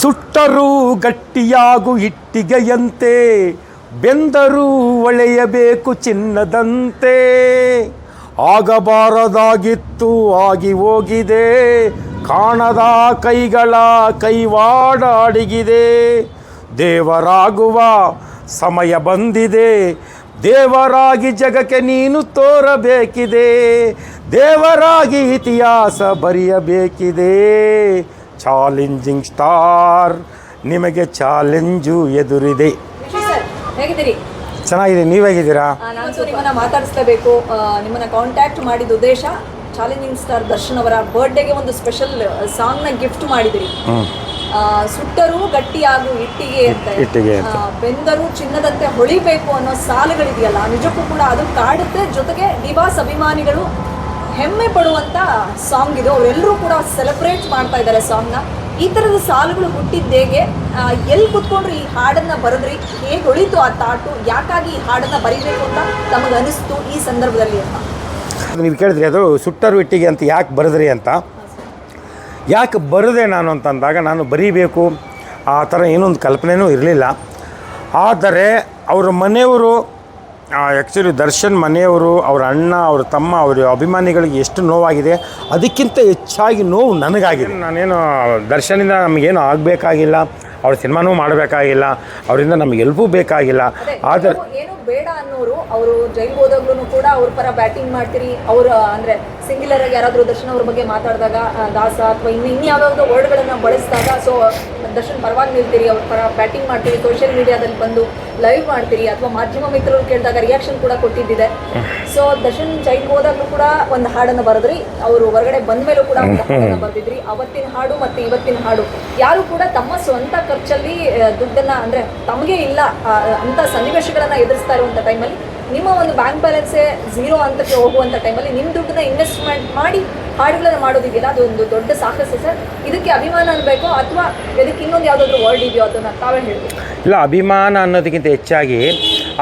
ಸುಟ್ಟರೂ ಗಟ್ಟಿಯಾಗು ಇಟ್ಟಿಗೆಯಂತೆ, ಬೆಂದರೂ ಒಳೆಯಬೇಕು ಚಿನ್ನದಂತೆ. ಆಗಬಾರದಾಗಿತ್ತು, ಆಗಿ ಹೋಗಿದೆ, ಕಾಣದ ಕೈಗಳ ಕೈವಾಡ ಅಡಗಿದೆ ದೇವರಾಗುವ ಸಮಯ ಬಂದಿದೆ, ದೇವರಾಗಿ ಜಗಕ್ಕೆ ನೀನು ತೋರಬೇಕಿದೆ, ದೇವರಾಗಿ ಇತಿಹಾಸ ಬರೆಯಬೇಕಿದೆ. ಚಾಲೆಂಜಿಂಗ್ ಸ್ಟಾರ್ ನಿಮಗೆ ಚಾಲೆಂಜು ಎದುರಿದೆ. ಹೇಗಿದ್ದೀರಿ? ಚೆನ್ನಾಗಿದೆ ನೀವು ಹೇಗಿದ್ದೀರಾ? ನಾನು ನಿಮ್ಮನ್ನ ಮಾತಾಡಿಸ್ಲೇಬೇಕು. ನಿಮ್ಮನ್ನ ಕಾಂಟ್ಯಾಕ್ಟ್ ಮಾಡಿದ ಉದ್ದೇಶ ಚಾಲೆಂಜಿಂಗ್ ಸ್ಟಾರ್ ದರ್ಶನ್ ಅವರ ಬರ್ಡೇಗೆ ಒಂದು ಸ್ಪೆಷಲ್ ಸಾಂಗ್ನ ಗಿಫ್ಟ್ ಮಾಡಿದಿರಿ. ಸುಟ್ಟರೂ ಗಟ್ಟಿಯಾಗು ಇಟ್ಟಿಗೆ ಅಂತ. ಬೆಂದರು ಚಿನ್ನದಂತೆ ಹೊಳಿಬೇಕು ಅನ್ನೋ ಸಾಲುಗಳಿದೆಯಲ್ಲ ನಿಜಕ್ಕೂ ಕೂಡ ಅದು ಕಾಡುತ್ತೆ. ಜೊತೆಗೆ ನಿವಾಸ್ ಅಭಿಮಾನಿಗಳು ಹೆಮ್ಮೆ ಪಡುವಂತ ಸಾಂಗ್ ಇದು. ಅವರೆಲ್ಲರೂ ಕೂಡ ಸೆಲೆಬ್ರೇಟ್ ಮಾಡ್ತಾ ಇದ್ದಾರೆ ಸಾಂಗ್ನ ಈ ಥರದ ಸಾಲುಗಳು ಹುಟ್ಟಿದ್ದೇಗೆ ಎಲ್ಲಿ ಕುತ್ಕೊಂಡ್ರು ಈ ಹಾಡನ್ನ ಬರೆದ್ರಿ? ಹೇಗೆ ಹೊಳಿತು ಆ ತಾಟು? ಯಾಕಾಗಿ ಈ ಹಾಡನ್ನ ಬರಿಬೇಕು ಅಂತ ತಮಗೆ ಅನಿಸ್ತು ಈ ಸಂದರ್ಭದಲ್ಲಿ ಅಂತ. ನೀವು ಕೇಳಿದ್ರಿ, ಅದು ಸುಟ್ಟರು ಇಟ್ಟಿಗೆ ಅಂತ ಯಾಕೆ ಬರೆದ್ರಿ ಅಂತ. ಯಾಕೆ ಬರದೆ ನಾನು ಅಂತಂದಾಗ, ನಾನು ಬರೀಬೇಕು. ಆ ಥರ ಏನೊಂದು ಕಲ್ಪನೆಯೂ ಇರಲಿಲ್ಲ. ಆದರೆ ಅವರ ಮನೆಯವರು ಆ್ಯಕ್ಚುಲಿ ದರ್ಶನ್ ಮನೆಯವರು ಅವ್ರ ಅಣ್ಣ ಅವ್ರ ತಮ್ಮ ಅವ್ರ ಅಭಿಮಾನಿಗಳಿಗೆ ಎಷ್ಟು ನೋವಾಗಿದೆ ಅದಕ್ಕಿಂತ ಹೆಚ್ಚಾಗಿ ನೋವು ನನಗಾಗಿದೆ. ನಾನೇನು ದರ್ಶನಿಂದ ನಮಗೇನು ಆಗಬೇಕಾಗಿಲ್ಲ ಅವ್ರ ಸಿನಿಮಾನೂ ಮಾಡಬೇಕಾಗಿಲ್ಲ ಅವರಿಂದ ನಮಗೆ ಎಲ್ಪೂ ಬೇಕಾಗಿಲ್ಲ ಆದರೆ ಬೇಡ ಅನ್ನೋರು ಅವರು ಜೈಲ್ ಹೋದಾಗ್ಲೂ ಕೂಡ ಅವ್ರ ಪರ ಬ್ಯಾಟಿಂಗ್ ಮಾಡ್ತೀರಿ ಅವರು ಅಂದ್ರೆ ಸಿಂಗ್ಯುಲರ್ ಆಗಿ ಯಾರಾದರೂ ದರ್ಶನ್ ಅವ್ರ ಬಗ್ಗೆ ಮಾತಾಡಿದಾಗ ದಾಸ ಅಥವಾ ಇನ್ನು ವರ್ಡ್ ಗಳನ್ನ ಬಳಸಿದಾಗ ಸೊ ದರ್ಶನ್ ಪರವಾಗಿ ನಿಲ್ತೀರಿ ಅವ್ರ ಪರ ಬ್ಯಾಟಿಂಗ್ ಮಾಡ್ತೀರಿ ಸೋಷಿಯಲ್ ಮೀಡಿಯಾದಲ್ಲಿ ಬಂದು ಲೈವ್ ಮಾಡ್ತೀರಿ ಅಥವಾ ಮಾಧ್ಯಮ ಮಿತ್ರರು ಕೇಳಿದಾಗ ರಿಯಾಕ್ಷನ್ ಕೂಡ ಕೊಟ್ಟಿದ್ದಿದೆ. ಸೊ ದರ್ಶನ್ ಚೈನ್ ಹೋದಾಗ್ಲೂ ಕೂಡ ಒಂದು ಹಾಡನ್ನು ಬರೆದ್ರಿ ಅವರು ಹೊರಗಡೆ ಬಂದ ಮೇಲೂ ಕೂಡ ಒಂದು ಹಾಡನ್ನು ಬರೆದಿದ್ರಿ. ಅವತ್ತಿನ ಹಾಡು ಮತ್ತೆ ಇವತ್ತಿನ ಹಾಡು. ಯಾರು ಕೂಡ ತಮ್ಮ ಸ್ವಂತ ಖರ್ಚಲ್ಲಿ ದುಡ್ಡನ್ನ ಅಂದ್ರೆ ತಮಗೆ ಇಲ್ಲ ಅಂತ ಸನ್ನಿವೇಶಗಳನ್ನ ಎದುರಿಸ್ತಾ ಇರುವಂತ ಟೈಮಲ್ಲಿ ನಿಮ್ಮ ಒಂದು ಬ್ಯಾಂಕ್ ಬ್ಯಾಲೆನ್ಸೇ ಝೀರೋ ಹಂತಕ್ಕೆ ಹೋಗುವಂಥ ಟೈಮಲ್ಲಿ ನಿಮ್ಮ ದುಡ್ಡನ್ನ ಇನ್ವೆಸ್ಟ್ಮೆಂಟ್ ಮಾಡಿ ಹಾಡುಗಳನ್ನ ಮಾಡೋದಿದೆಯಲ್ಲ, ಅದೊಂದು ದೊಡ್ಡ ಸಾಹಸ ಸರ್. ಇದಕ್ಕೆ ಅಭಿಮಾನ ಅನ್ಬೇಕು ಅಥವಾ ಇದಕ್ಕೆ ಇನ್ನೊಂದು ಯಾವುದಾದ್ರೂ ವರ್ಡ್ ಇದೆಯೋ ಅದನ್ನು ತಾವೇ ಹೇಳಿ ಇಲ್ಲ, ಅಭಿಮಾನ ಅನ್ನೋದಕ್ಕಿಂತ ಹೆಚ್ಚಾಗಿ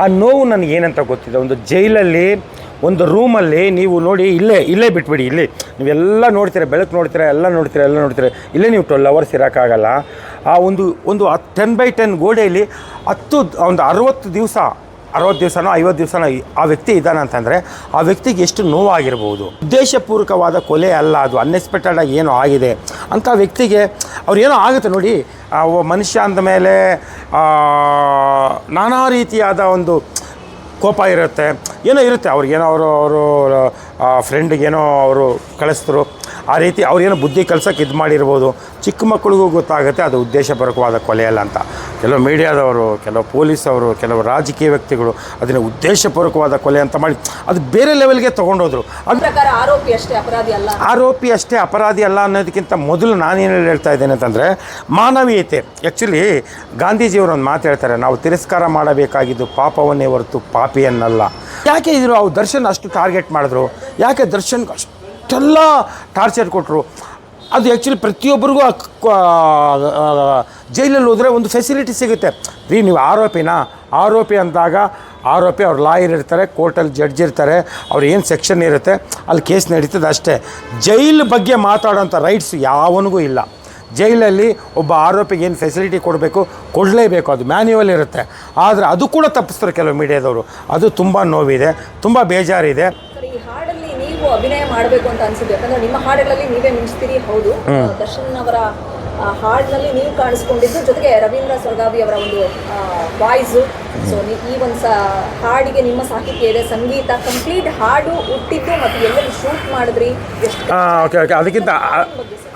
ಆ ನೋವು ನನಗೆ ಏನಂತ ಗೊತ್ತಿದೆ? ಒಂದು ಜೈಲಲ್ಲಿ, ಒಂದು ರೂಮಲ್ಲಿ ನೀವು ನೋಡಿ ಇಲ್ಲೇ ಇಲ್ಲೇ ಬಿಟ್ಬಿಡಿ, ಇಲ್ಲಿ. ನೀವೆಲ್ಲ ನೋಡ್ತೀರ, ಬೆಳಕು ನೋಡ್ತೀರ, ಎಲ್ಲ ನೋಡ್ತೀರ ಎಲ್ಲ ನೋಡ್ತೀರ, ಇಲ್ಲೇ ನೀವು ಟ್ವೆಲ್ ಅವರ್ಸ್ ಇರೋಕ್ಕಾಗಲ್ಲ. ಆ ಒಂದು ಒಂದು ಟೆನ್ ಬೈ ಟೆನ್ ಗೋಡೆಯಲ್ಲಿ ಹತ್ತು, ಒಂದು ಅರವತ್ತು ದಿವಸ ಅರವತ್ತು ದಿವಸನೋ ಐವತ್ತು ದಿವಸನೋ ಆ ವ್ಯಕ್ತಿ ಇದ್ದಾನೆ ಅಂತಂದರೆ ಆ ವ್ಯಕ್ತಿಗೆ ಎಷ್ಟು ನೋವಾಗಿರ್ಬೋದು. ಉದ್ದೇಶಪೂರ್ವಕವಾದ ಕೊಲೆ ಅಲ್ಲ ಅದು. ಅನ್ಎಕ್ಸ್ಪೆಕ್ಟೆಡ್ ಆಗಿ ಏನೋ ಆಗಿದೆ. ಅಂಥ ವ್ಯಕ್ತಿಗೆ ಅವ್ರೇನೋ ಆಗುತ್ತೆ ನೋಡಿ. ಮನುಷ್ಯ ಅಂದ ಮೇಲೆ ಆ, ನಾನಾ ರೀತಿಯಾದ ಒಂದು ಕೋಪ ಇರುತ್ತೆ. ಏನೋ ಇರುತ್ತೆ. ಅವ್ರಿಗೇನೋ ಅವರು ಅವರು ಫ್ರೆಂಡಿಗೇನೋ ಅವರು ಕಳಿಸಿದ್ರು. ಆ ರೀತಿ ಅವ್ರೇನು ಬುದ್ಧಿ ಕಲ್ಸೋಕೆ ಇದು ಮಾಡಿರ್ಬೋದು. ಚಿಕ್ಕ ಮಕ್ಕಳಿಗೂ ಗೊತ್ತಾಗುತ್ತೆ ಅದು ಉದ್ದೇಶಪರಕವಾದ ಕೊಲೆ ಅಲ್ಲ ಅಂತ. ಕೆಲವು ಮೀಡಿಯಾದವರು ಕೆಲವು ಪೊಲೀಸವರು ಕೆಲವು ರಾಜಕೀಯ ವ್ಯಕ್ತಿಗಳು ಅದನ್ನು ಉದ್ದೇಶಪೂರ್ವಕವಾದ ಕೊಲೆ ಅಂತ ಮಾಡಿ ಅದು ಬೇರೆ ಲೆವೆಲ್ಗೆ ತೊಗೊಂಡೋದ್ರು. ಅದು ಆರೋಪಿ ಅಷ್ಟೇ ಅಪರಾಧಿ ಅಲ್ಲ? ಆರೋಪಿ ಅಷ್ಟೇ ಅಪರಾಧಿ ಅಲ್ಲ ಅನ್ನೋದಕ್ಕಿಂತ ಮೊದಲು ನಾನೇನು ಹೇಳ್ತಾ ಇದ್ದೇನೆ ಅಂತಂದರೆ ಮಾನವೀಯತೆ. ಆ್ಯಕ್ಚುಲಿ ಗಾಂಧೀಜಿಯವರು ಒಂದು ಮಾತು ಹೇಳ್ತಾರೆ ನಾವು ತಿರಸ್ಕಾರ ಮಾಡಬೇಕಾಗಿದ್ದು ಪಾಪವನ್ನೇ ಹೊರತು ಪಾಪಿಯನ್ನಲ್ಲ. ಯಾಕೆ ಇದ್ರು ಅವ್ರು ದರ್ಶನ್ ಅಷ್ಟು ಟಾರ್ಗೆಟ್ ಮಾಡಿದ್ರು? ಯಾಕೆ ದರ್ಶನ್ ಅಷ್ಟೆಲ್ಲ ಟಾರ್ಚರ್ ಕೊಟ್ಟರು ಅದು ಆ್ಯಕ್ಚುಲಿ ಪ್ರತಿಯೊಬ್ಬರಿಗೂ ಜೈಲಲ್ಲಿ ಹೋದರೆ ಒಂದು ಫೆಸಿಲಿಟಿ ಸಿಗುತ್ತೆ. ರೀ, ನೀವು ಆರೋಪಿನಾ? ಆರೋಪಿ ಅಂದಾಗ ಆರೋಪಿ ಅವ್ರು ಲಾಯರ್ ಇರ್ತಾರೆ ಕೋರ್ಟಲ್ಲಿ ಜಡ್ಜ್ ಇರ್ತಾರೆ, ಅವ್ರು ಏನು ಸೆಕ್ಷನ್ ಇರುತ್ತೆ, ಅಲ್ಲಿ ಕೇಸ್ ನಡೀತದೆ ಅಷ್ಟೇ. ಜೈಲ್ ಬಗ್ಗೆ ಮಾತಾಡೋಂಥ ರೈಟ್ಸ್ ಯಾವನಿಗೂ ಇಲ್ಲ. ಜೈಲಲ್ಲಿ ಒಬ್ಬ ಆರೋಪಿಗೆ ಏನು ಫೆಸಿಲಿಟಿ ಕೊಡಬೇಕು, ಕೊಡಲೇಬೇಕು, ಅದು ಮ್ಯಾನ್ಯುವಲ್ ಇರುತ್ತೆ. ಆದರೆ ಅದು ಕೂಡ ತಪ್ಪಿಸ್ತಾರೆ ಕೆಲವು ಮೀಡಿಯಾದವರು. ಅದು ತುಂಬ ನೋವಿದೆ, ತುಂಬ ಬೇಜಾರಿದೆ ಸರ್, ಈ ಹಾಡಲ್ಲಿ ನೀವು ಅಭಿನಯ ಮಾಡಬೇಕು ಅಂತ ಅನ್ಸುತ್ತೆ. ಯಾಕಂದ್ರೆ ನಿಮ್ಮ ಹಾಡುಗಳಲ್ಲಿ ನೀವೇ ಮಿಂಚ್ತೀರಿ ಹೌದು. ದರ್ಶನ್ ಅವರ ಹಾಡಿನಲ್ಲಿ ನೀವು ಕಾಣಿಸ್ಕೊಂಡಿದ್ದು ಜೊತೆಗೆ ರವೀಂದ್ರ ಸ್ವರ್ಗಾವಿ ಅವರ ಒಂದು ವಾಯ್ಸು ಸೊ ಈ ಒಂದು ಸ ಹಾಡಿಗೆ ನಿಮ್ಮ ಸಾಹಿತ್ಯ ಇದೆ. ಸಂಗೀತ ಕಂಪ್ಲೀಟ್ ಹಾಡು ಹುಟ್ಟಿದ್ದು ಮತ್ತು ಎಲ್ಲರೂ ಶೂಟ್ ಮಾಡಿದ್ರಿ ಓಕೆ ಓಕೆ ಅದಕ್ಕಿಂತ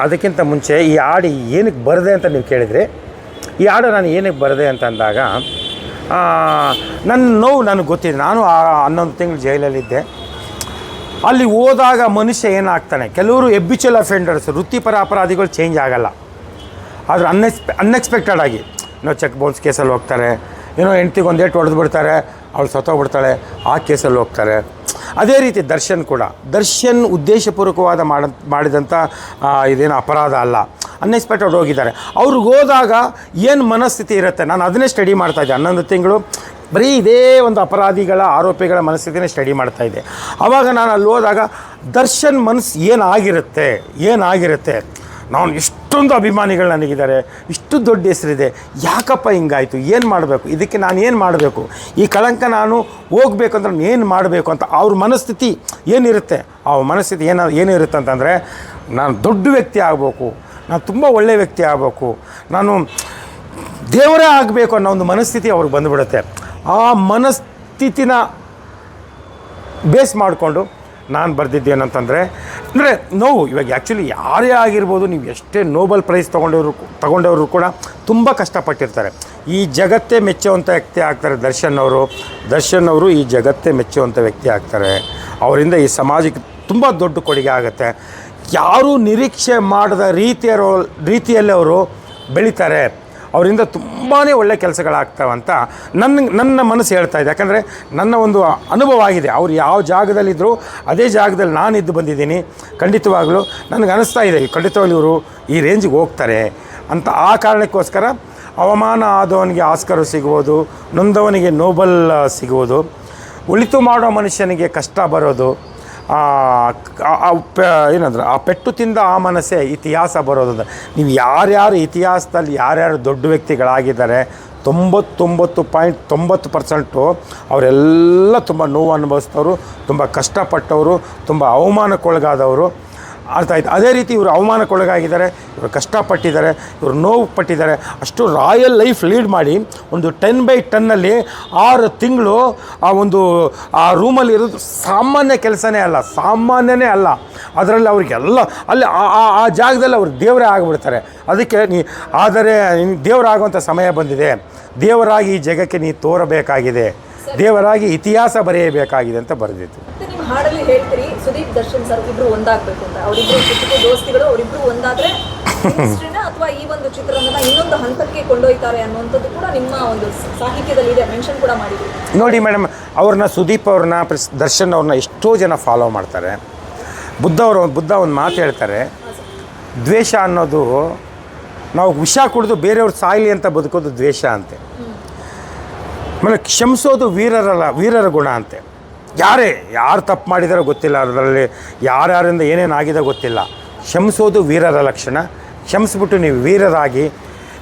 ಅದಕ್ಕಿಂತ ಮುಂಚೆ ಈ ಹಾಡು ಏನಕ್ಕೆ ಬರದೆ ಅಂತ ನೀವು ಕೇಳಿದ್ರಿ? ಈ ಹಾಡು ನಾನು ಏನಕ್ಕೆ ಬರದೆ ಅಂತ ಅಂದಾಗ ನನ್ನ ನೋವು ನನಗೆ ಗೊತ್ತಿದೆ. ನಾನು ಹನ್ನೊಂದು ತಿಂಗಳು ಜೈಲಲ್ಲಿದ್ದೆ. ಅಲ್ಲಿ ಹೋದಾಗ ಮನುಷ್ಯ ಏನಾಗ್ತಾನೆ? ಕೆಲವರು ಎಬ್ಬಿಚುಲ್ ಅಫೆಂಡರ್ಸ್ ವೃತ್ತಿಪರ ಅಪರಾಧಿಗಳು ಚೇಂಜ್ ಆಗಲ್ಲ. ಆದರೆ ಅನ್ಎಕ್ಸ್ಪೆ ಅನ್ಎಕ್ಸ್ಪೆಕ್ಟೆಡ್ ಆಗಿ, ಏನೋ ಚೆಕ್ ಬೌನ್ಸ್ ಕೇಸಲ್ಲಿ ಹೋಗ್ತಾರೆ, ಏನೋ ಹೆಂಡ್ತಿಗೆ ಒಂದು ಏಟು ಹೊಡೆದು ಬಿಡ್ತಾರೆ, ಅವಳು ಸತ್ತೋಗ್ಬಿಡ್ತಾಳೆ ಆ ಕೇಸಲ್ಲಿ ಹೋಗ್ತಾರೆ. ಅದೇ ರೀತಿ ದರ್ಶನ್ ಕೂಡ. ದರ್ಶನ್ ಉದ್ದೇಶಪೂರ್ವಕವಾದ ಮಾಡ ಮಾಡಿದಂಥ ಇದೇನು ಅಪರಾಧ ಅಲ್ಲ. ಅನ್ಎಕ್ಸ್ಪೆಕ್ಟೆಡ್ ಹೋಗಿದ್ದಾರೆ. ಅವ್ರಿಗೆ ಹೋದಾಗ ಏನು ಮನಸ್ಥಿತಿ ಇರುತ್ತೆ? ನಾನು ಅದನ್ನೇ ಸ್ಟಡಿ ಮಾಡ್ತಾ ಇದ್ದೆ. ಹನ್ನೊಂದು ತಿಂಗಳು ಬರೀ ಇದೇ ಒಂದು ಅಪರಾಧಿಗಳ ಆರೋಪಿಗಳ ಮನಸ್ಥಿತಿನೇ ಸ್ಟಡಿ ಮಾಡ್ತಾ ಇದ್ದೆ ಆವಾಗ ನಾನು ಅಲ್ಲಿ ಹೋದಾಗ, ದರ್ಶನ್ ಮನಸ್ಸು ಏನಾಗಿರುತ್ತೆ ಏನಾಗಿರುತ್ತೆ? ನಾನು ಇಷ್ಟೊಂದು ಅಭಿಮಾನಿಗಳು ನನಗಿದ್ದಾರೆ, ಇಷ್ಟು ದೊಡ್ಡ ಹೆಸರಿದೆ, ಯಾಕಪ್ಪ ಹಿಂಗಾಯಿತು, ಏನು ಮಾಡಬೇಕು? ಇದಕ್ಕೆ ನಾನು ಏನು ಮಾಡಬೇಕು? ಈ ಕಳಂಕ ನಾನು ಹೋಗಬೇಕು ಅಂದ್ರೆ ನಾನು ಏನು ಮಾಡಬೇಕು ಅಂತ ಅವ್ರ ಮನಸ್ಥಿತಿ ಏನಿರುತ್ತೆ? ಅವ್ರ ಮನಸ್ಥಿತಿ ಏನ, ಏನಿರುತ್ತೆ ಅಂತಂದರೆ, ನಾನು ದೊಡ್ಡ ವ್ಯಕ್ತಿ ಆಗಬೇಕು, ನಾನು ತುಂಬ ಒಳ್ಳೆಯ ವ್ಯಕ್ತಿ ಆಗಬೇಕು, ನಾನು ದೇವರೇ ಆಗಬೇಕು ಅನ್ನೋ ಒಂದು ಮನಸ್ಥಿತಿ ಅವ್ರಿಗೆ ಬಂದುಬಿಡುತ್ತೆ. ಆ ಮನಸ್ಥಿತಿನ ಬೇಸ್ ಮಾಡಿಕೊಂಡು ನಾನು ಬರೆದಿದ್ದೇನಂತಂದರೆ, ಅಂದರೆ ನೋವು, ಇವಾಗ ಆ್ಯಕ್ಚುಲಿ ಯಾರೇ ಆಗಿರ್ಬೋದು ನೀವು ಎಷ್ಟೇ ನೋಬಲ್ ಪ್ರೈಸ್ ತೊಗೊಂಡವರು ತಗೊಂಡವರು ಕೂಡ ತುಂಬ ಕಷ್ಟಪಟ್ಟಿರ್ತಾರೆ. ಈ ಜಗತ್ತೇ ಮೆಚ್ಚುವಂಥ ವ್ಯಕ್ತಿ ಆಗ್ತಾರೆ ದರ್ಶನ್ ಅವರು. ದರ್ಶನ್ ಅವರು ಈ ಜಗತ್ತೇ ಮೆಚ್ಚುವಂಥ ವ್ಯಕ್ತಿ ಆಗ್ತಾರೆ. ಅವರಿಂದ ಈ ಸಮಾಜಕ್ಕೆ ತುಂಬ ದೊಡ್ಡ ಕೊಡುಗೆ ಆಗುತ್ತೆ. ಯಾರೂ ನಿರೀಕ್ಷೆ ಮಾಡದ ರೀತಿಯ ರೀತಿಯಲ್ಲಿ ಅವರು ಬೆಳೀತಾರೆ. ಅವರಿಂದ ತುಂಬಾ ಒಳ್ಳೆ ಕೆಲಸಗಳಾಗ್ತಾವಂತ ನನ್ನ ನನ್ನ ಮನಸ್ಸು ಹೇಳ್ತಾ ಇದೆ. ಯಾಕಂದರೆ ನನ್ನ ಒಂದು ಅನುಭವ ಆಗಿದೆ. ಅವ್ರು ಯಾವ ಜಾಗದಲ್ಲಿದ್ದರೂ ಅದೇ ಜಾಗದಲ್ಲಿ ನಾನು ಇದ್ದು ಬಂದಿದ್ದೀನಿ. ಖಂಡಿತವಾಗಲೂ ನನಗೆ ಅನಿಸ್ತಾ ಇದೆ. ಖಂಡಿತವಾಗಲೂ ಇವರು ಈ ರೇಂಜಿಗೆ ಹೋಗ್ತಾರೆ ಅಂತ ಆ ಕಾರಣಕ್ಕೋಸ್ಕರ ಅವಮಾನ ಆದವನಿಗೆ ಆಸ್ಕರು ಸಿಗುವುದು ನೊಂದವನಿಗೆ ನೋಬಲ್ ಸಿಗುವುದು ಉಳಿತು ಮಾಡೋ ಮನುಷ್ಯನಿಗೆ ಕಷ್ಟ ಬರೋದು ಏನಂದ್ರೆ, ಆ ಪೆಟ್ಟು ತಿಂದ ಆ ಮನಸ್ಸೇ ಇತಿಹಾಸ ಬರೋದಂದ್ರೆ ನೀವು ಯಾರ್ಯಾರು ಇತಿಹಾಸದಲ್ಲಿ ಯಾರ್ಯಾರು ದೊಡ್ಡ ವ್ಯಕ್ತಿಗಳಾಗಿದ್ದಾರೆ, ತೊಂಬತ್ತೊಂಬತ್ತು ಪಾಯಿಂಟ್ ತೊಂಬತ್ತು ಪರ್ಸೆಂಟು ಅವರೆಲ್ಲ ತುಂಬ ನೋವು ಅನುಭವಿಸಿದವರು, ತುಂಬ ಕಷ್ಟಪಟ್ಟವರು, ತುಂಬ ಅವಮಾನಕ್ಕೊಳಗಾದವರು ಅರ್ಥ ಅದೇ ರೀತಿ ಇವರು ಅವಮಾನಕ್ಕೊಳಗಾಗಿದ್ದಾರೆ, ಇವರು ಕಷ್ಟಪಟ್ಟಿದ್ದಾರೆ, ಇವರು ನೋವು ಪಟ್ಟಿದ್ದಾರೆ ಅಷ್ಟು ರಾಯಲ್ ಲೈಫ್ ಲೀಡ್ ಮಾಡಿ ಒಂದು ಟೆನ್ ಬೈ ಟೆನ್ನಲ್ಲಿ ಆರು ತಿಂಗಳು ಆ ಒಂದು, ಆ ರೂಮಲ್ಲಿ ಇರೋದು ಸಾಮಾನ್ಯ ಕೆಲಸನೇ ಅಲ್ಲ, ಸಾಮಾನ್ಯನೇ ಅಲ್ಲ. ಅದರಲ್ಲಿ ಅವ್ರಿಗೆಲ್ಲ ಅಲ್ಲಿ ಆ- ಆ ಆ ಜಾಗದಲ್ಲಿ ಅವರು ದೇವರೇ ಆಗಿಬಿಡ್ತಾರೆ. ಅದಕ್ಕೆ ನೀ, ಆದರೆ ದೇವರಾಗುವಂಥ ಸಮಯ ಬಂದಿದೆ. ದೇವರಾಗಿ ಈ ಜಗಕ್ಕೆ ನೀ ತೋರಬೇಕಾಗಿದೆ. ದೇವರಾಗಿ ಇತಿಹಾಸ ಬರೆಯಬೇಕಾಗಿದೆ ಅಂತ ಬರೆದಿತ್ತು ಸುದೀಪ್ ದರ್ಶನ್ ಸರ್ ಇಬ್ರು ಒಂದಾಗ್ಬೇಕು ಅಂತ. ಅವರಿಬ್ರು ಚಿಕ್ಕ ದೋಸ್ತಿಗಳು, ಅವರಿಬ್ರು ಒಂದಾದ್ರೆ ಅಥವಾ ಈ ಒಂದು ಚಿತ್ರರಂಗನ ಇನ್ನೊಂದು ಹಂತಕ್ಕೆ ಕೊಂಡೊಯ್ತಾರೆ ಅನ್ನುವಂಥದ್ದು ಕೂಡ ನಿಮ್ಮ ಒಂದು ಸಾಹಿತ್ಯದಲ್ಲಿ ಇದೆ. ಮೆನ್ಷನ್ ಕೂಡ ಮಾಡಿದ್ರು. ನೋಡಿ ಮೇಡಮ್ ಅವ್ರನ್ನ ಸುದೀಪ್ ಅವ್ರನ್ನ ದರ್ಶನ್ ಅವ್ರನ್ನ ಎಷ್ಟೋ ಜನ ಫಾಲೋ ಮಾಡ್ತಾರೆ. ಬುದ್ಧ ಅವರು, ಬುದ್ಧ ಒಂದು ಮಾತು ಹೇಳ್ತಾರೆ. ದ್ವೇಷ ಅನ್ನೋದು ನಾವು ವಿಷ ಕುಡಿದು ಬೇರೆಯವ್ರು ಸಾಯಿಲಿ ಅಂತ ಬದುಕೋದು ದ್ವೇಷ ಅಂತೆ. ಆಮೇಲೆ ಕ್ಷಮಿಸೋದು ವೀರರಲ್ಲ, ವೀರರ ಗುಣ ಅಂತೆ. ಯಾರೇ, ಯಾರು ತಪ್ಪು ಮಾಡಿದಾರೋ ಗೊತ್ತಿಲ್ಲ, ಅದರಲ್ಲಿ ಯಾರ್ಯಾರಿಂದ ಏನೇನು ಆಗಿದೆ ಗೊತ್ತಿಲ್ಲ. ಕ್ಷಮಿಸೋದು ವೀರರ ಲಕ್ಷಣ. ಕ್ಷಮಿಸ್ಬಿಟ್ಟು ನೀವು ವೀರರಾಗಿ,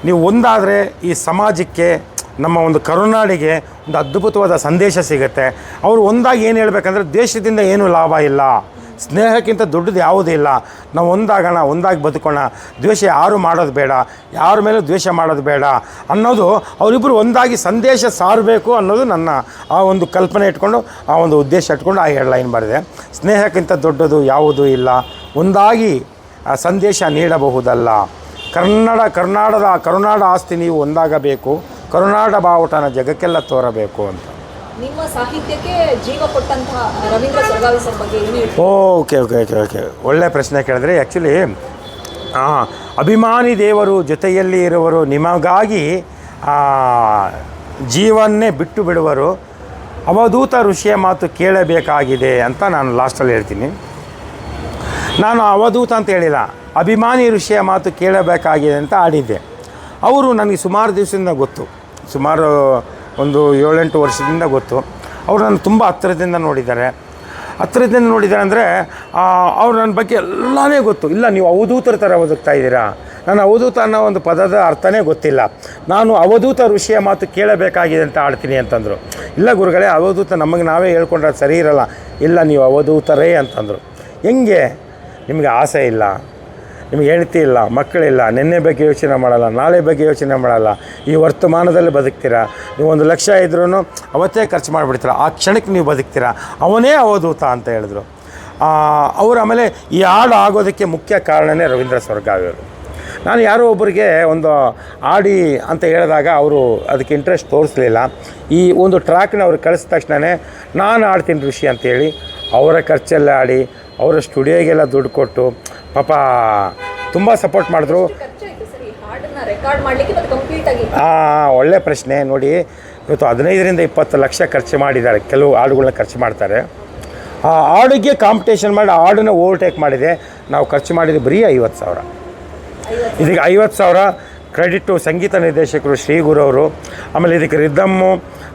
ನೀವು ಒಂದಾದರೆ ಈ ಸಮಾಜಕ್ಕೆ, ನಮ್ಮ ಒಂದು ಕರುನಾಡಿಗೆ ಒಂದು ಅದ್ಭುತವಾದ ಸಂದೇಶ ಸಿಗುತ್ತೆ. ಅವರು ಒಂದಾಗಿ ಏನು ಹೇಳಬೇಕಂದ್ರೆ, ದೇಶದಿಂದ ಏನೂ ಲಾಭ ಇಲ್ಲ. ಸ್ನೇಹಕ್ಕಿಂತ ದೊಡ್ಡದು ಯಾವುದೂ ಇಲ್ಲ. ನಾವು ಒಂದಾಗೋಣ, ಒಂದಾಗಿ ಬದುಕೋಣ. ದ್ವೇಷ ಯಾರು ಮಾಡೋದು ಬೇಡ. ಯಾರ ಮೇಲೂ ದ್ವೇಷ ಮಾಡೋದು ಬೇಡ. ಅನ್ನೋದು ಅವರಿಬ್ಬರು ಒಂದಾಗಿ ಸಂದೇಶ ಸಾರಬೇಕು ಅನ್ನೋದು ನನ್ನ ಆ ಒಂದು ಕಲ್ಪನೆ ಇಟ್ಕೊಂಡು, ಆ ಒಂದು ಉದ್ದೇಶ ಇಟ್ಕೊಂಡು ಆ ಲೈನ್ ಬರೆದೆ. ಸ್ನೇಹಕ್ಕಿಂತ ದೊಡ್ಡದು ಯಾವುದೂ ಇಲ್ಲ. ಒಂದಾಗಿ ಆ ಸಂದೇಶ ನೀಡಬಹುದಲ್ಲ. ಕನ್ನಡ ಕರ್ನಾಟಕದ ಕರುನಾಡ ಆಸ್ತಿ ನೀವು ಒಂದಾಗಬೇಕು. ಕರುನಾಡ ಬಾವುಟನ ಜಗಕ್ಕೆಲ್ಲ ತೋರಬೇಕು ಅಂತ. ನಿಮ್ಮ ಸಾಹಿತ್ಯಕ್ಕೆ ಜೀವ ಕೊಟ್ಟಂತಹ ರವೀಂದ್ರ ಸೊರಗಾವಿ ಸರ್ ಬಗ್ಗೆ ಓಕೆ ಓಕೆ ಓಕೆ ಓಕೆ. ಒಳ್ಳೆ ಪ್ರಶ್ನೆ ಕೇಳಿದ್ರೆ ಆ್ಯಕ್ಚುಲಿ ಅಭಿಮಾನಿ ದೇವರು ಜೊತೆಯಲ್ಲಿ ಇರುವರು, ನಿಮಗಾಗಿ ಜೀವನ್ನೇ ಬಿಟ್ಟು ಬಿಡುವರು. ಅವಧೂತ ಋಷಿಯ ಮಾತು ಕೇಳಬೇಕಾಗಿದೆ ಅಂತ ನಾನು ಲಾಸ್ಟಲ್ಲಿ ಹೇಳ್ತೀನಿ. ನಾನು ಅವಧೂತ ಅಂತ ಹೇಳಿಲ್ಲ, ಅಭಿಮಾನಿ ಋಷಿಯ ಮಾತು ಕೇಳಬೇಕಾಗಿದೆ ಅಂತ ಆಡಿದ್ದೆ. ಅವರು ನನಗೆ ಸುಮಾರು ದಿವಸದಿಂದ ಗೊತ್ತು. ಸುಮಾರು ಒಂದು ಏಳೆಂಟು ವರ್ಷದಿಂದ ಗೊತ್ತು. ಅವರು ನನ್ನ ತುಂಬ ಹತ್ತಿರದಿಂದ ನೋಡಿದ್ದಾರೆ. ಹತ್ತಿರದಿಂದ ನೋಡಿದ್ದಾರೆ ಅಂದರೆ ಅವ್ರು ನನ್ನ ಬಗ್ಗೆ ಎಲ್ಲನೇ ಗೊತ್ತು. ಇಲ್ಲ, ನೀವು ಅವಧೂತರ ಥರ ಬದುಕ್ತಾ ಇದ್ದೀರಾ? ನಾನು ಅವಧೂತ ಅನ್ನೋ ಒಂದು ಪದದ ಅರ್ಥನೇ ಗೊತ್ತಿಲ್ಲ. ನಾನು ಅವಧೂತ ಋಷಿಯ ಮಾತು ಕೇಳಬೇಕಾಗಿದೆ ಅಂತ ಆಡ್ತೀನಿ ಅಂತಂದರು. ಇಲ್ಲ ಗುರುಗಳೇ, ಅವಧೂತ ನಮಗೆ ನಾವೇ ಹೇಳ್ಕೊಂಡ್ರೆ ಸರಿ ಇರಲ್ಲ. ಇಲ್ಲ, ನೀವು ಅವಧೂತರೇ ಅಂತಂದರು. ಹೆಂಗೆ? ನಿಮಗೆ ಆಸೆ ಇಲ್ಲ. ನಿಮಗೆ ಹೆಂಡತಿ ಇಲ್ಲ, ಮಕ್ಕಳಿಲ್ಲ, ನಿನ್ನೆ ಬಗ್ಗೆ ಯೋಚನೆ ಮಾಡಲ್ಲ, ನಾಳೆ ಬಗ್ಗೆ ಯೋಚನೆ ಮಾಡಲ್ಲ, ಈ ವರ್ತಮಾನದಲ್ಲಿ ಬದುಕ್ತೀರಾ? ನೀವು ಒಂದು ಲಕ್ಷ ಇದ್ರೂ ಅವತ್ತೇ ಖರ್ಚು ಮಾಡಿಬಿಡ್ತೀರ, ಆ ಕ್ಷಣಕ್ಕೆ ನೀವು ಬದುಕ್ತೀರಾ? ಅವನೇ ಅವಧೂತ ಅಂತ ಹೇಳಿದ್ರು. ಅವರು ಆಮೇಲೆ ಈ ಹಾಡು ಆಗೋದಕ್ಕೆ ಮುಖ್ಯ ಕಾರಣನೇ ರವೀಂದ್ರ ಸ್ವರ್ಗಾವಿಯವರು ನಾನು ಯಾರೋ ಒಬ್ಬರಿಗೆ ಒಂದು ಆಡಿ ಅಂತ ಹೇಳಿದಾಗ ಅವರು ಅದಕ್ಕೆ ಇಂಟ್ರೆಸ್ಟ್ ತೋರಿಸಲಿಲ್ಲ. ಈ ಒಂದು ಟ್ರ್ಯಾಕ್ನ ಅವ್ರು ಕಳಿಸಿದ ತಕ್ಷಣವೇ ನಾನು ಆಡ್ತೀನಿ ಋಷಿ ಅಂತೇಳಿ ಅವರ ಖರ್ಚೆಲ್ಲ ಆಡಿ ಅವರ ಸ್ಟುಡಿಯೋಗೆಲ್ಲ ದುಡ್ಡು ಕೊಟ್ಟು ಪಾಪ ತುಂಬ ಸಪೋರ್ಟ್ ಮಾಡಿದ್ರು. ಹಾಂ ಒಳ್ಳೆ ಪ್ರಶ್ನೆ. ನೋಡಿ ಇವತ್ತು ಹದಿನೈದರಿಂದ ಇಪ್ಪತ್ತು ಲಕ್ಷ ಖರ್ಚು ಮಾಡಿದ್ದಾರೆ. ಕೆಲವು ಹಾಡುಗಳನ್ನ ಖರ್ಚು ಮಾಡ್ತಾರೆ. ಆ ಹಾಡಿಗೆ ಕಾಂಪಿಟೇಷನ್ ಮಾಡಿ ಹಾಡನ್ನ ಓವರ್ಟೇಕ್ ಮಾಡಿದೆ. ನಾವು ಖರ್ಚು ಮಾಡಿದ್ದು ಬರೀ ಐವತ್ತು ಸಾವಿರ. ಇದಕ್ಕೆ ಐವತ್ತು ಸಾವಿರ. ಕ್ರೆಡಿಟು ಸಂಗೀತ ನಿರ್ದೇಶಕರು ಶ್ರೀ ಗುರು ಅವರು. ಆಮೇಲೆ ಇದಕ್ಕೆ ರಿದಮ್ಮು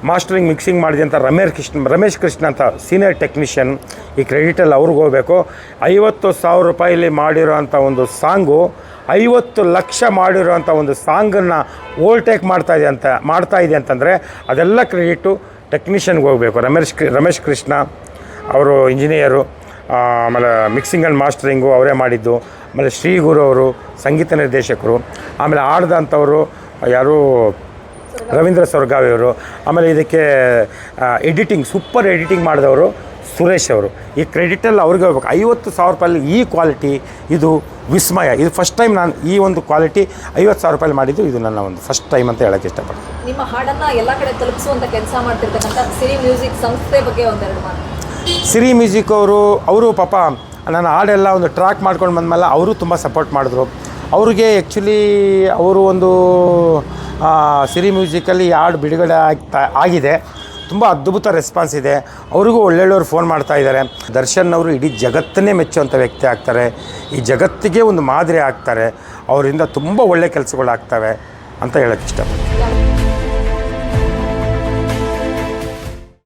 ಮಾಸ್ಟರಿಂಗ್, ಮಿಕ್ಸಿಂಗ್ ಮಾಡಿದಂಥ ರಮೇಶ್ ಕೃಷ್ಣ ರಮೇಶ್ ಕೃಷ್ಣ ಅಂತ ಸೀನಿಯರ್ ಟೆಕ್ನಿಷಿಯನ್ ಈ ಕ್ರೆಡಿಟಲ್ಲಿ ಅವ್ರಿಗೆ ಹೋಗಬೇಕು. ಐವತ್ತು ಸಾವಿರ ರೂಪಾಯಿಲಿ ಮಾಡಿರೋ ಅಂಥ ಒಂದು ಸಾಂಗು, ಐವತ್ತು ಲಕ್ಷ ಮಾಡಿರೋಂಥ ಒಂದು ಸಾಂಗನ್ನು ಓವರ್ಟೇಕ್ ಮಾಡ್ತಾ ಇದೆ ಅಂತ, ಮಾಡ್ತಾ ಇದೆ ಅಂತಂದರೆ ಅದೆಲ್ಲ ಕ್ರೆಡಿಟು ಟೆಕ್ನಿಷಿಯನ್ಗೆ ಹೋಗಬೇಕು. ರಮೇಶ್ ರಮೇಶ್ ಕೃಷ್ಣ ಅವರು ಇಂಜಿನಿಯರು ಆಮೇಲೆ ಮಿಕ್ಸಿಂಗ್ ಆ್ಯಂಡ್ ಮಾಸ್ಟರಿಂಗು ಅವರೇ ಮಾಡಿದ್ದು. ಆಮೇಲೆ ಶ್ರೀ ಗುರು ಅವರು ಸಂಗೀತ ನಿರ್ದೇಶಕರು. ಆಮೇಲೆ ಆಡ್ದಂಥವರು ಯಾರು ರವೀಂದ್ರ ಸ್ವರ್ಗಾವಿ ಅವರು ಆಮೇಲೆ ಇದಕ್ಕೆ ಎಡಿಟಿಂಗ್ ಸೂಪರ್ ಎಡಿಟಿಂಗ್ ಮಾಡಿದವರು ಸುರೇಶ್ ಅವರು. ಈ ಕ್ರೆಡಿಟಲ್ಲಿ ಅವ್ರಿಗೆ ಹೋಗ್ಬೇಕು ಐವತ್ತು ಸಾವಿರ ರೂಪಾಯಲ್ಲಿ ಈ ಕ್ವಾಲಿಟಿ ಇದು ವಿಸ್ಮಯ. ಇದು ಫಸ್ಟ್ ಟೈಮ್ ನಾನು ಈ ಒಂದು ಕ್ವಾಲಿಟಿ ಐವತ್ತು ಸಾವಿರ ರೂಪಾಯಿ ಮಾಡಿದ್ದು ಇದು ನನ್ನ ಒಂದು ಫಸ್ಟ್ ಟೈಮ್ ಅಂತ ಹೇಳೋಕ್ಕೆ ಇಷ್ಟಪಡ್ತೀನಿ. ನಿಮ್ಮ ಹಾಡನ್ನು ಎಲ್ಲ ಕಡೆ ತಲುಪಿಸುವಂಥ ಕೆಲಸ ಮಾಡ್ತಿರ್ತಕ್ಕಂಥ ಸಿರಿ ಮ್ಯೂಸಿಕ್ ಸಂಸ್ಥೆ ಬಗ್ಗೆ ಒಂದೆರಡು ಮಾತು. ಸಿರಿ ಮ್ಯೂಸಿಕ್ ಅವರು ಅವರು ಪಾಪ ನನ್ನ ಹಾಡೆಲ್ಲ ಒಂದು ಟ್ರ್ಯಾಕ್ ಮಾಡ್ಕೊಂಡು ಬಂದಮೇಲೆ ಅವರು ತುಂಬ ಸಪೋರ್ಟ್ ಮಾಡಿದ್ರು. ಅವ್ರಿಗೆ ಆ್ಯಕ್ಚುಲಿ ಅವರು ಒಂದು ಸಿರಿ ಮ್ಯೂಸಿಕಲ್ಲಿ ಹಾಡು ಬಿಡುಗಡೆ ಆಗ್ತಾ, ಆಗಿದೆ. ತುಂಬ ಅದ್ಭುತ ರೆಸ್ಪಾನ್ಸ್ ಇದೆ. ಅವ್ರಿಗೂ ಒಳ್ಳೊಳ್ಳೆಯವ್ರು ಫೋನ್ ಮಾಡ್ತಾ ಇದ್ದಾರೆ. ದರ್ಶನ್ ಅವರು ಇಡೀ ಜಗತ್ತನ್ನೇ ಮೆಚ್ಚುವಂಥ ವ್ಯಕ್ತಿ ಆಗ್ತಾರೆ. ಈ ಜಗತ್ತಿಗೆ ಒಂದು ಮಾದರಿ ಆಗ್ತಾರೆ. ಅವರಿಂದ ತುಂಬ ಒಳ್ಳೆ ಕೆಲಸಗಳಾಗ್ತವೆ ಅಂತ ಹೇಳೋಕ್ಕೆ ಇಷ್ಟಪಡ್ತೀನಿ.